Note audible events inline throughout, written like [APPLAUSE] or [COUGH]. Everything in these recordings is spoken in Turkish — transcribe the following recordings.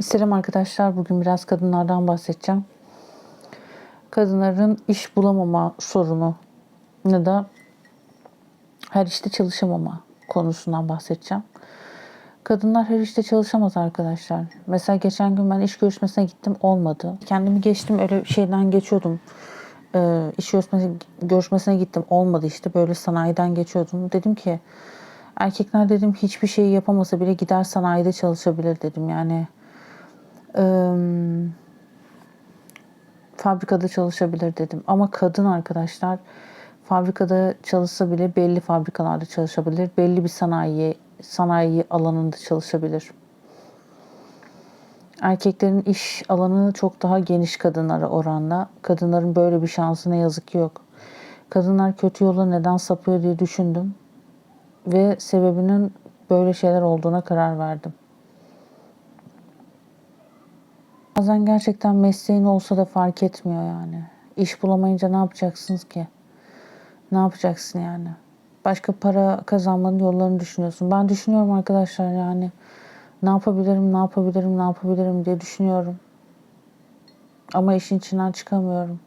Selam arkadaşlar. Bugün biraz kadınlardan bahsedeceğim. Kadınların iş bulamama sorunu ya da her işte çalışamama konusundan bahsedeceğim. Kadınlar her işte çalışamaz arkadaşlar. Mesela geçen gün ben iş görüşmesine gittim olmadı. Kendimi geçtim öyle şeyden geçiyordum. Ee, iş görüşmesine, görüşmesine gittim olmadı işte böyle sanayiden geçiyordum. Dedim ki erkekler dedim hiçbir şeyi yapamasa bile gider sanayide çalışabilir dedim. Yani Fabrikada çalışabilir dedim. Ama kadın arkadaşlar fabrikada çalışsa bile belli fabrikalarda çalışabilir. Belli bir sanayi sanayi alanında çalışabilir. Erkeklerin iş alanı çok daha geniş kadınlara oranla. Kadınların böyle bir şansı ne yazık ki yok. Kadınlar kötü yola neden sapıyor diye düşündüm. Ve sebebinin böyle şeyler olduğuna karar verdim. Bazen gerçekten mesleğin olsa da fark etmiyor yani. İş bulamayınca ne yapacaksınız ki? Ne yapacaksın yani? Başka para kazanmanın yollarını düşünüyorsun. Ben düşünüyorum arkadaşlar yani. Ne yapabilirim, ne yapabilirim, ne yapabilirim diye düşünüyorum. Ama işin içinden çıkamıyorum.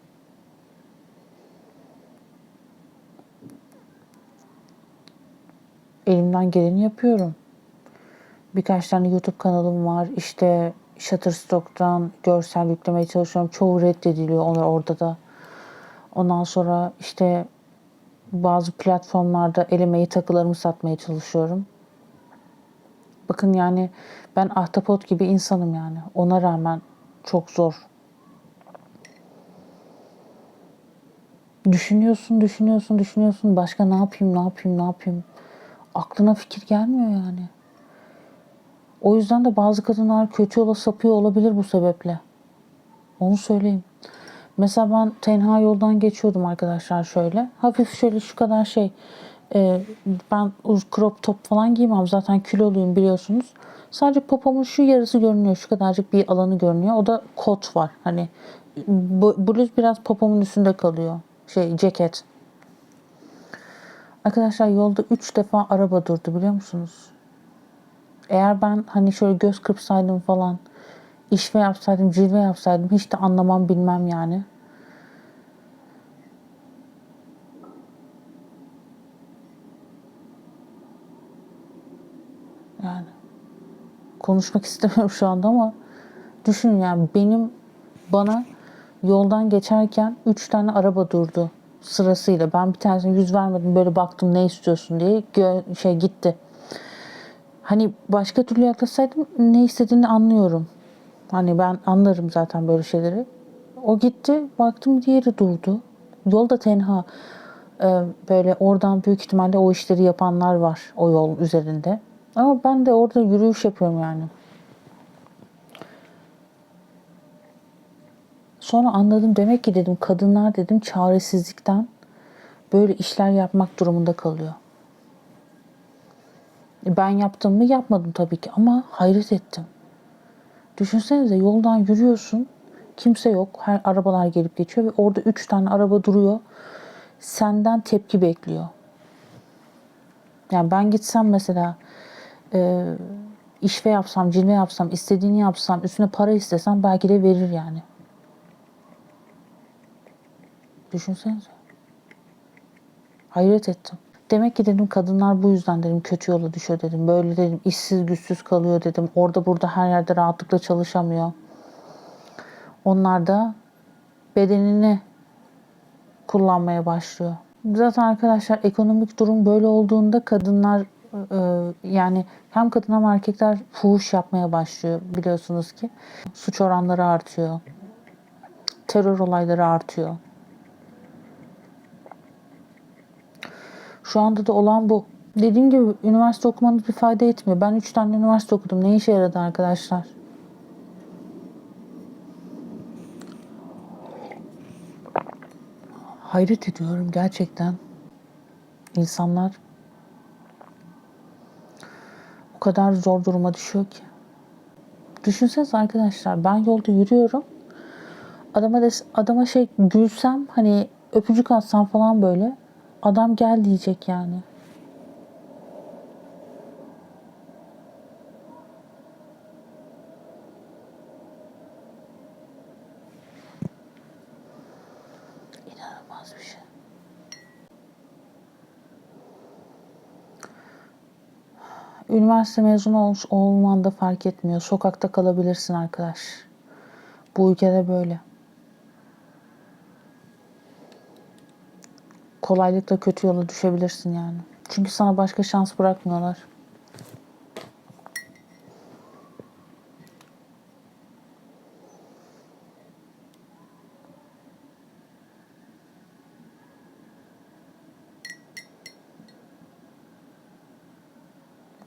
Elimden geleni yapıyorum. Birkaç tane YouTube kanalım var. İşte Shutterstock'tan görsel yüklemeye çalışıyorum. Çoğu reddediliyor onlar orada da. Ondan sonra işte bazı platformlarda elemeyi takılarımı satmaya çalışıyorum. Bakın yani ben ahtapot gibi insanım yani. Ona rağmen çok zor. Düşünüyorsun, düşünüyorsun, düşünüyorsun. Başka ne yapayım, ne yapayım, ne yapayım. Aklına fikir gelmiyor yani. O yüzden de bazı kadınlar kötü yola sapıyor olabilir bu sebeple. Onu söyleyeyim. Mesela ben tenha yoldan geçiyordum arkadaşlar şöyle. Hafif şöyle şu kadar şey. e, ben crop top falan giymem. Zaten kiloluyum biliyorsunuz. Sadece popomun şu yarısı görünüyor. Şu kadarcık bir alanı görünüyor. O da kot var. Hani bluz biraz popomun üstünde kalıyor. Şey ceket. Arkadaşlar yolda 3 defa araba durdu biliyor musunuz? Eğer ben hani şöyle göz kırpsaydım falan, işve yapsaydım, cilve yapsaydım hiç de anlamam bilmem yani. Yani konuşmak [LAUGHS] istemiyorum şu anda ama düşün yani benim bana yoldan geçerken üç tane araba durdu sırasıyla. Ben bir tanesine yüz vermedim böyle baktım ne istiyorsun diye Gö- şey gitti. Hani başka türlü yaklaşsaydım ne istediğini anlıyorum. Hani ben anlarım zaten böyle şeyleri. O gitti baktım diğeri durdu. Yolda tenha. Ee, böyle oradan büyük ihtimalle o işleri yapanlar var o yol üzerinde. Ama ben de orada yürüyüş yapıyorum yani. Sonra anladım demek ki dedim kadınlar dedim çaresizlikten böyle işler yapmak durumunda kalıyor. Ben yaptım mı yapmadım tabii ki ama hayret ettim. Düşünsenize yoldan yürüyorsun. Kimse yok. Her arabalar gelip geçiyor ve orada üç tane araba duruyor. Senden tepki bekliyor. Yani ben gitsem mesela e, işve yapsam, cilve yapsam, istediğini yapsam, üstüne para istesem belki de verir yani. Düşünsenize. Hayret ettim. Demek ki dedim kadınlar bu yüzden dedim kötü yola düşüyor dedim. Böyle dedim işsiz güçsüz kalıyor dedim. Orada burada her yerde rahatlıkla çalışamıyor. Onlar da bedenini kullanmaya başlıyor. Zaten arkadaşlar ekonomik durum böyle olduğunda kadınlar e, yani hem kadın hem erkekler fuhuş yapmaya başlıyor biliyorsunuz ki. Suç oranları artıyor. Terör olayları artıyor. Şu anda da olan bu. Dediğim gibi üniversite okumanız bir fayda etmiyor. Ben 3 tane üniversite okudum. Ne işe yaradı arkadaşlar? Hayret ediyorum gerçekten. İnsanlar o kadar zor duruma düşüyor ki. Düşünsenize arkadaşlar ben yolda yürüyorum. Adama des adama şey gülsem hani öpücük atsam falan böyle Adam gel diyecek yani. İnanılmaz bir şey. Üniversite mezunu olmuş olman da fark etmiyor. Sokakta kalabilirsin arkadaş. Bu ülkede böyle. Kolaylıkla kötü yola düşebilirsin yani. Çünkü sana başka şans bırakmıyorlar.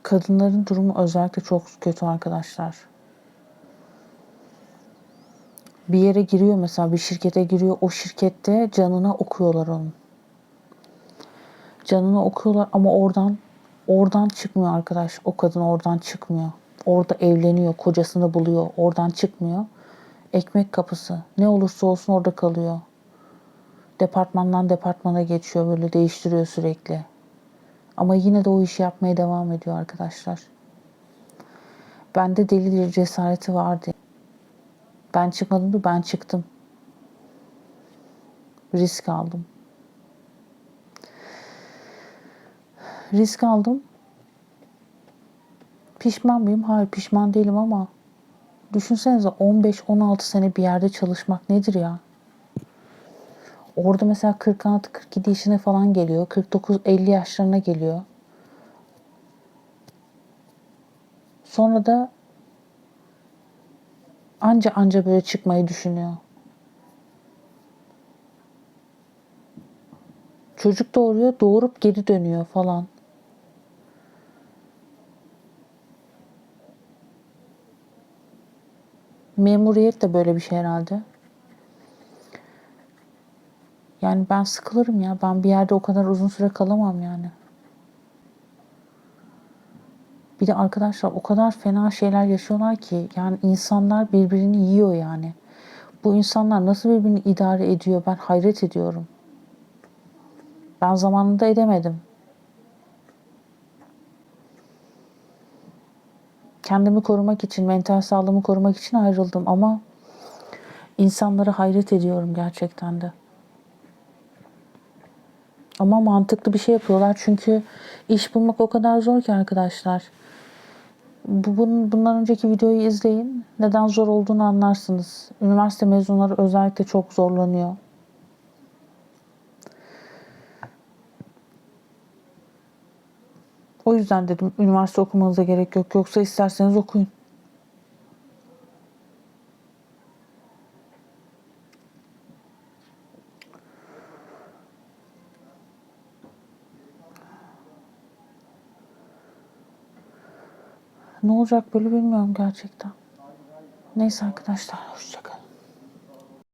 Kadınların durumu özellikle çok kötü arkadaşlar. Bir yere giriyor mesela bir şirkete giriyor. O şirkette canına okuyorlar onun. Canına okuyorlar ama oradan oradan çıkmıyor arkadaş. O kadın oradan çıkmıyor. Orada evleniyor, kocasını buluyor. Oradan çıkmıyor. Ekmek kapısı. Ne olursa olsun orada kalıyor. Departmandan departmana geçiyor böyle değiştiriyor sürekli. Ama yine de o işi yapmaya devam ediyor arkadaşlar. Bende deli bir cesareti vardı. Ben çıkmadım da ben çıktım. Risk aldım. Risk aldım. Pişman mıyım? Hayır pişman değilim ama düşünsenize 15-16 sene bir yerde çalışmak nedir ya? Orada mesela 46-47 yaşına falan geliyor. 49-50 yaşlarına geliyor. Sonra da anca anca böyle çıkmayı düşünüyor. Çocuk doğuruyor, doğurup geri dönüyor falan. Memuriyet de böyle bir şey herhalde. Yani ben sıkılırım ya. Ben bir yerde o kadar uzun süre kalamam yani. Bir de arkadaşlar o kadar fena şeyler yaşıyorlar ki yani insanlar birbirini yiyor yani. Bu insanlar nasıl birbirini idare ediyor ben hayret ediyorum. Ben zamanında edemedim. Kendimi korumak için, mental sağlığımı korumak için ayrıldım ama insanlara hayret ediyorum gerçekten de. Ama mantıklı bir şey yapıyorlar çünkü iş bulmak o kadar zor ki arkadaşlar. Bu, bunun, bundan önceki videoyu izleyin. Neden zor olduğunu anlarsınız. Üniversite mezunları özellikle çok zorlanıyor. O yüzden dedim üniversite okumanıza gerek yok. Yoksa isterseniz okuyun. Ne olacak böyle bilmiyorum gerçekten. Neyse arkadaşlar hoşçakalın.